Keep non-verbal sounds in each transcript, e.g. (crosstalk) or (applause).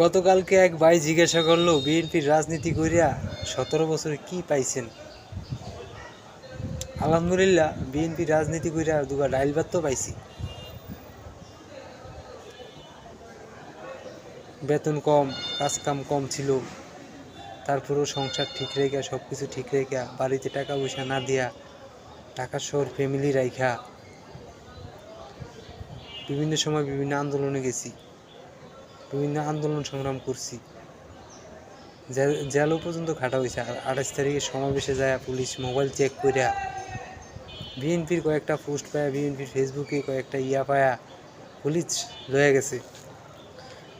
গতকালকে এক ভাই জিজ্ঞাসা করল, বিএনপির রাজনীতি করিয়া সতেরো বছরে কি পাইছেন? আলহামদুলিল্লাহ, বিএনপির রাজনীতি করিয়া দুবার ডাইল ভাত তো পাইছি। বেতন কম কাজ কাম ছিল। তারপরেও সংসার ঠিক রেখা সব কিছু ঠিক রেখা, বাড়িতে টাকা পয়সা না দিয়া টাকা শহর ফ্যামিলি রাইখা। বিভিন্ন সময় বিভিন্ন আন্দোলনে গেছি। বিভিন্ন আন্দোলন সংগ্রাম করছি। জেল- জেলও পর্যন্ত খাটা হয়েছে আঠাশ তারিখে সমাবেশে যায় পুলিশ মোবাইল চেক কইরা বিএনপির কয়েকটা পোস্ট পায়া, বিএনপির ফেসবুকে কয়েকটা ইয়া পায়া, পুলিশ লয়ে গেছে।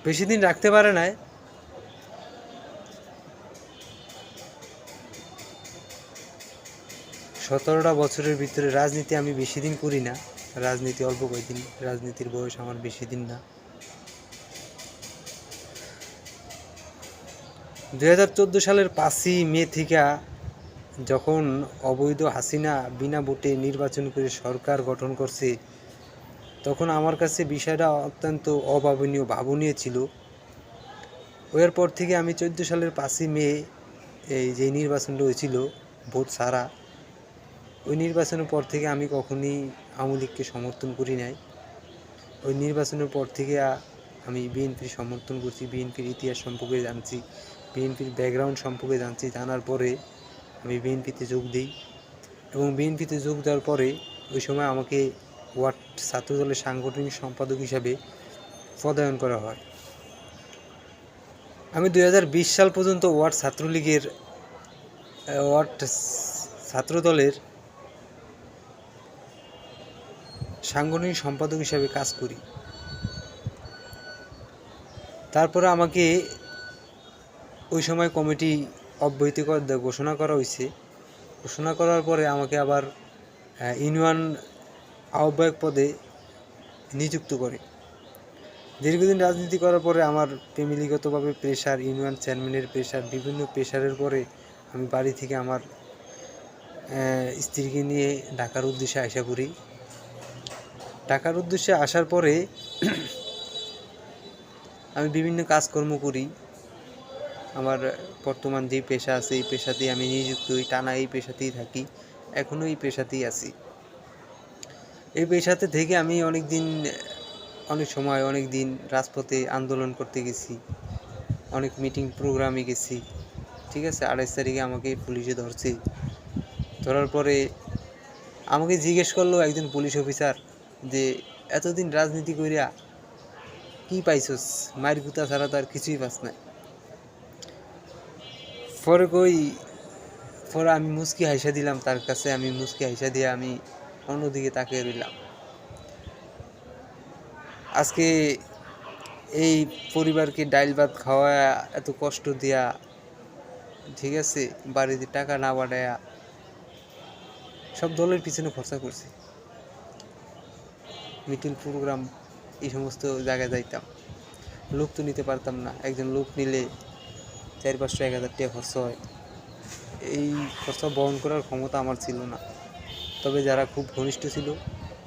বেশি দিন রাখতে পারে নাই। সতেরোটা বছরের ভিতরে রাজনীতি আমি বেশি দিন করি না। রাজনীতি অল্প কয়েকদিন রাজনীতির বয়স আমার বেশি দিন না। দুই হাজার চোদ্দ সালের পাঁচই মে থেকে যখন অবৈধ হাসিনা বিনা ভোটে নির্বাচন করে সরকার গঠন করছে, তখন আমার কাছে বিষয়টা অত্যন্ত অভাবনীয়, ভাবনীয় ছিল। ওর পর থেকে আমি চোদ্দ সালের পাঁচই মে এই যে নির্বাচনটা হয়েছিল ভোট ছাড়া, ওই নির্বাচনের পর থেকে আমি কখনই আওয়ামী লীগকে সমর্থন করি নাই। ওই নির্বাচনের পর থেকে আমি বিএনপির সমর্থন করছি, বিএনপির ইতিহাস সম্পর্কে জানছি। বিএনপির ব্যাকগ্রাউন্ড সম্পর্কে জানছি, জানার পরে আমি বিএনপিতে যোগ দিই এবং বিএনপিতে যোগ দেওয়ার পরে ওই সময় আমাকে ওয়ার্ড ছাত্রদলের সাংগঠনিক সম্পাদক হিসাবে পদায়ন করা হয়। আমি দু হাজার বিশ সাল পর্যন্ত ওয়ার্ড ছাত্রলীগের ওয়ার্ড ছাত্রদলের সাংগঠনিক সম্পাদক হিসাবে কাজ করি। তারপরে আমাকে ওই সময় কমিটি অব্যাহতি কর- ঘোষণা করা হয়েছে ঘোষণা করার পরে আমাকে আবার ইউনিয়ন আহ্বায়ক পদে নিযুক্ত করে। দীর্ঘদিন রাজনীতি করার পরে আমার ফ্যামিলিগতভাবে প্রেশার ইউনিয়ন চেয়ারম্যানের প্রেশার বিভিন্ন প্রেশারের পরে আমি বাড়ি থেকে আমার স্ত্রীকে নিয়ে ঢাকার উদ্দেশ্যে আসা করি ঢাকার উদ্দেশ্যে আসার পরে (clears throat) আমি বিভিন্ন কাজকর্ম করি। আমার বর্তমান যে পেশা আছে, এই পেশাতেই আমি নিযুক্ত হই টানা এই পেশাতেই থাকি, এখনও এই পেশাতেই আছি। এই পেশাতে থেকে আমি অনেক দিন অনেক সময় অনেক দিন রাজপথে আন্দোলন করতে গেছি, অনেক মিটিং প্রোগ্রামে গেছি, ঠিক আছে? আড়াইশ তারিখে আমাকে পুলিশে ধরছে। ধরার পরে আমাকে জিজ্ঞেস করল একজন পুলিশ অফিসার যে, এতদিন রাজনীতি করিয়া কি পাইছস? মায়ের গুতা ছাড়া তো আর কিছুই পাস না পরে কই পরে আমি মুসকি হাইসা দিলাম, তার কাছে আমি মুসকি হাইসা দিয়ে আমি অন্যদিকে তাকিয়ে রইলাম। আজকে এই পরিবারকে ডাইল ভাত খাওয়া এত কষ্ট দিয়া, ঠিক আছে, বাড়িতে টাকা না বাড়ায়া সব দলের পিছনে খরচা করছি। মিটিং প্রোগ্রাম এই সমস্ত জায়গায় যাইতাম। লোক তো নিতে পারতাম না, একজন লোক নিলে চার পাঁচশো, এক হাজার টাকা খরচা হয়। এই খরচা বহন করার ক্ষমতা আমার ছিল না। তবে যারা খুব ঘনিষ্ঠ ছিল,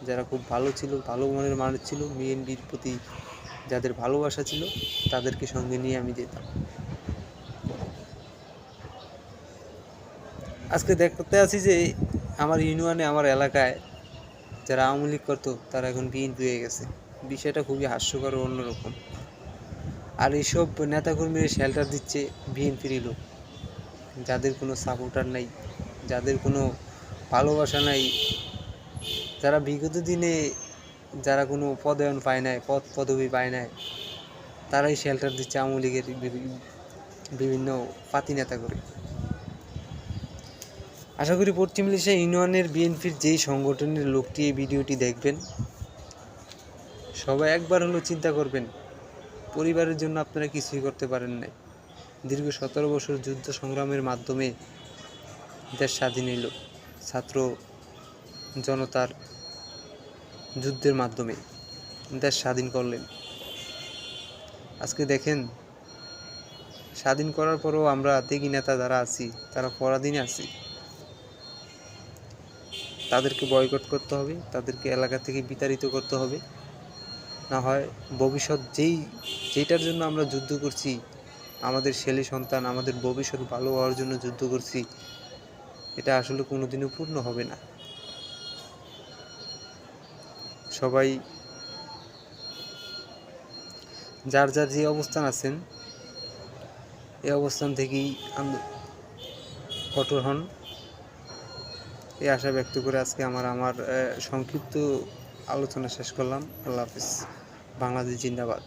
যারা খুব ভালো ছিল, ভালো মনের মানুষ ছিল, বিএনপির প্রতি যাদের ভালোবাসা ছিল, তাদেরকে সঙ্গে নিয়ে আমি যেতাম। আজকে দেখতে আছি যে, আমার ইউনিয়নে, আমার এলাকায় যারা আওয়ামী লীগ করতো, তারা এখন বিএনপি হয়ে গেছে। বিষয়টা খুবই হাস্যকর অন্যরকম। আর এইসব নেতাকর্মীরা শেল্টার দিচ্ছে বিএনপিরই লোক। যাদের কোনো সাপোর্টার নাই, যাদের কোনো ভালোবাসা নাই। যারা বিগত দিনে যারা কোনো পদায়ন পায় নাই, পদ পদবি পায় নাই, তারাই শেল্টার দিচ্ছে আওয়ামী লীগের বিভিন্ন পাতি নেতা করে আশা করি পশ্চিম লিশা ইউনিয়নের বিএনপির যেই সংগঠনের লোকটি এই ভিডিওটি দেখবেন, সবাই একবার হলো চিন্তা করবেন পরিবারের জন্য আপনারা কিছুই করতে পারেন নাই। দীর্ঘ সতেরো বছর যুদ্ধ সংগ্রামের মাধ্যমে দেশ স্বাধীন এলো ছাত্র জনতার যুদ্ধের মাধ্যমে দেশ স্বাধীন করলেন। আজকে দেখেন, স্বাধীন করার পরেও আমরা ত্যাগী নেতা যারা আছি, তারা পরাধীনে আছি। তাদেরকে বয়কট করতে হবে, তাদেরকে এলাকা থেকে বিতাড়িত করতে হবে। না হয় ভবিষ্যৎ যেই যেটার জন্য আমরা যুদ্ধ করছি, আমাদের ছেলে সন্তান, আমাদের ভবিষ্যৎ ভালো হওয়ার জন্য যুদ্ধ করছি, এটা আসলে কোনোদিনও পূর্ণ হবে না। সবাই যার যার যে অবস্থান আছেন এই অবস্থান থেকেই আন্দো- কঠোর হন। এই আশা ব্যক্ত করে আজকে আমার আমার সংক্ষিপ্ত আলোচনা শেষ করলাম। আল্লাহ হাফিজ। বাংলাদেশ জিন্দাবাদ।